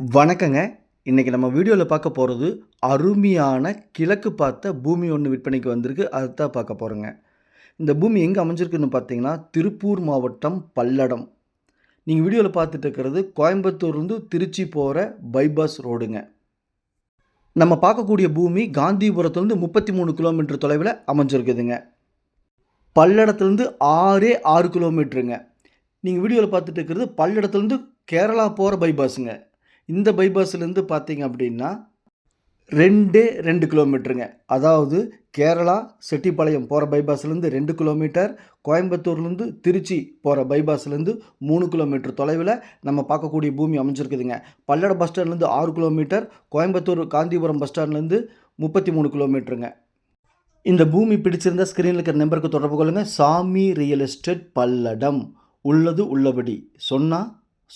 வணக்கங்க. இன்றைக்கி நம்ம வீடியோவில் பார்க்க போகிறது அருமையான கிழக்கு பார்த்த பூமி ஒன்று விற்பனைக்கு வந்திருக்கு. அதுதான் பார்க்க போகிறோங்க இந்த பூமி எங்கே அமைஞ்சிருக்குன்னு பார்த்தீங்கன்னா திருப்பூர் மாவட்டம் பல்லடம். நீங்கள் வீடியோவில் பார்த்துட்டு இருக்கிறது கோயம்புத்தூர்லேருந்து திருச்சி போகிற பைபாஸ் ரோடுங்க. நம்ம பார்க்கக்கூடிய பூமி காந்திபுரத்துலேருந்து முப்பத்தி மூணு கிலோமீட்டர் தொலைவில் அமைஞ்சிருக்குதுங்க. பல்லடத்துலேருந்து ஆறே ஆறு கிலோமீட்டருங்க. நீங்கள் வீடியோவில் பார்த்துட்டு இருக்கிறது பல்லடத்துலேருந்து கேரளா போகிற பைபாஸுங்க. இந்த பைபாஸ்லேருந்து பார்த்தீங்க அப்படின்னா ரெண்டே ரெண்டு கிலோமீட்டருங்க. அதாவது கேரளா செட்டிப்பாளையம் போகிற பைபாஸ்லேருந்து ரெண்டு கிலோமீட்டர் கோயம்புத்தூர்லேருந்து திருச்சி போகிற பைபாஸ்லேருந்து மூணு கிலோமீட்டர் தொலைவில் நம்ம பார்க்கக்கூடிய பூமி அமைஞ்சிருக்குதுங்க. பல்லட பஸ் ஸ்டாண்ட்லேருந்து ஆறு கிலோமீட்டர் கோயம்புத்தூர் காந்திபுரம் பஸ் ஸ்டாண்ட்லேருந்து முப்பத்தி மூணு கிலோமீட்டருங்க. இந்த பூமி பிடிச்சிருந்தா ஸ்க்ரீனில் இருக்கிற நம்பருக்கு தொடர்பு கொள்ளுங்கள் சாமி ரியல் எஸ்டேட் பல்லடம். உள்ளது உள்ளபடி. சொன்னால்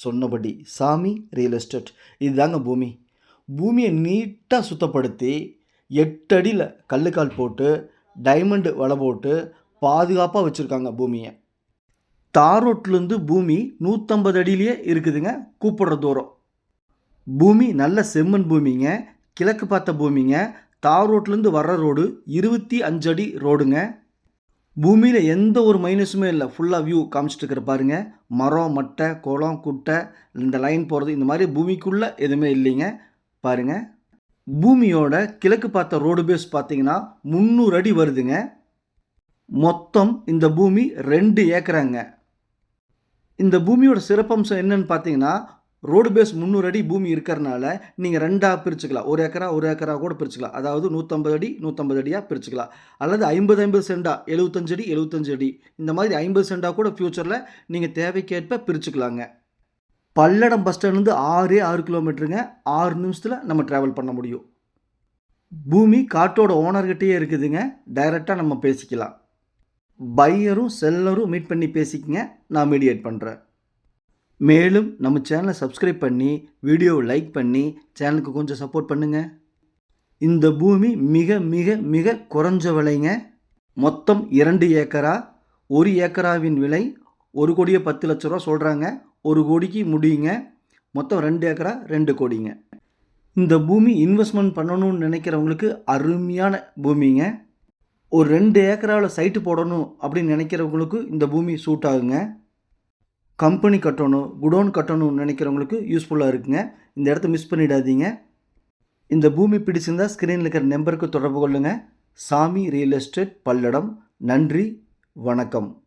சொன்னபடி சாமி ரியல் எஸ்டேட் இதுதாங்க பூமி. பூமியை நீட்டாக சுத்தப்படுத்தி எட்டு அடியில் கல்லுக்கால் போட்டு டைமண்டு வலை போட்டு பாதுகாப்பாக வச்சுருக்காங்க பூமியை. தார் ரோட்லேருந்து பூமி நூற்றம்பது அடியிலேயே இருக்குதுங்க கூப்பிடுற தூரம். பூமி நல்ல செம்மண் பூமிங்க கிழக்கு பார்த்த பூமிங்க தார் ரோட்லேருந்து வர்ற ரோடு இருபத்தி அஞ்சு அடி ரோடுங்க. பூமியில் எந்த ஒரு மைனஸுமே இல்லை. ஃபுல்லாக வியூ காமிச்சிட்டு இருக்கிற பாருங்க. மரம் மட்டை குளம் குட்டை இந்த லைன் போகிறது இந்த மாதிரி பூமிக்குள்ளே எதுவுமே இல்லைங்க. பாருங்க. பூமியோட கிழக்கு பார்த்த ரோடு பேஸ் பார்த்தீங்கன்னா முந்நூறு அடி வருதுங்க. மொத்தம் இந்த பூமி ரெண்டு ஏக்கராங்க. இந்த பூமியோட சிறப்பம்சம் என்னன்னு பார்த்தீங்கன்னா ரோடு பேஸ் முந்நூறு அடி பூமி இருக்கிறனால நீங்கள் ரெண்டாக பிரிச்சுக்கலாம். ஒரு ஏக்கரா ஒரு ஏக்கரா கூட பிரிச்சுக்கலாம். அதாவது நூற்றம்பது அடி நூற்றம்பது அடியாக பிரிச்சுக்கலாம். அல்லது ஐம்பது ஐம்பது சென்டா எழுபத்தஞ்சு அடி எழுபத்தஞ்சு அடி. இந்த மாதிரி ஐம்பது சென்டா கூட ஃப்யூச்சரில் நீங்கள் தேவைக்கேற்ப பிரிச்சுக்கலாங்க. பல்லடம் பஸ் ஸ்டாண்ட்லேருந்து ஆறே ஆறு கிலோமீட்டருங்க ஆறு நிமிஷத்தில் நம்ம ட்ராவல் பண்ண முடியும். பூமி காட்டோட ஓனர்கிட்டயே இருக்குதுங்க. டைரெக்டாக நம்ம பேசிக்கலாம். பையரும் செல்லரும் மீட் பண்ணி பேசிக்கங்க. நான் மீடியேட் பண்ணுறேன் மேலும் நம்ம சேனலை சப்ஸ்கிரைப் பண்ணி வீடியோவை லைக் பண்ணி சேனலுக்கு கொஞ்சம் சப்போர்ட் பண்ணுங்கள் இந்த பூமி மிக மிக மிக குறைஞ்ச விலைங்க. மொத்தம் இரண்டு ஏக்கரா? ஒரு ஏக்கராவின் விலை ஒரு கோடியே பத்து லட்ச ரூபா சொல்கிறாங்க ஒரு கோடிக்கு முடியுங்க. மொத்தம் ரெண்டு ஏக்கரா? ரெண்டு கோடிங்க. இந்த பூமி இன்வெஸ்ட்மெண்ட் பண்ணணும்னு நினைக்கிறவங்களுக்கு அருமையான பூமிங்க. ஒரு ரெண்டு ஏக்கராவில் சைட்டு போடணும் அப்படின்னு நினைக்கிறவங்களுக்கு இந்த பூமி சூட் ஆகுங்க. கம்பெனி கட்டணும் குடோன் கட்டணும்னு நினைக்கிறவங்களுக்கு யூஸ்ஃபுல்லாக இருக்குங்க. இந்த இடத்த மிஸ் பண்ணிடாதீங்க. இந்த பூமி பிடிச்சிருந்தா ஸ்க்ரீனில் இருக்கிற நம்பருக்கு தொடர்பு கொள்ளுங்கள் சாமி ரியல் எஸ்டேட் பல்லடம். நன்றி வணக்கம்.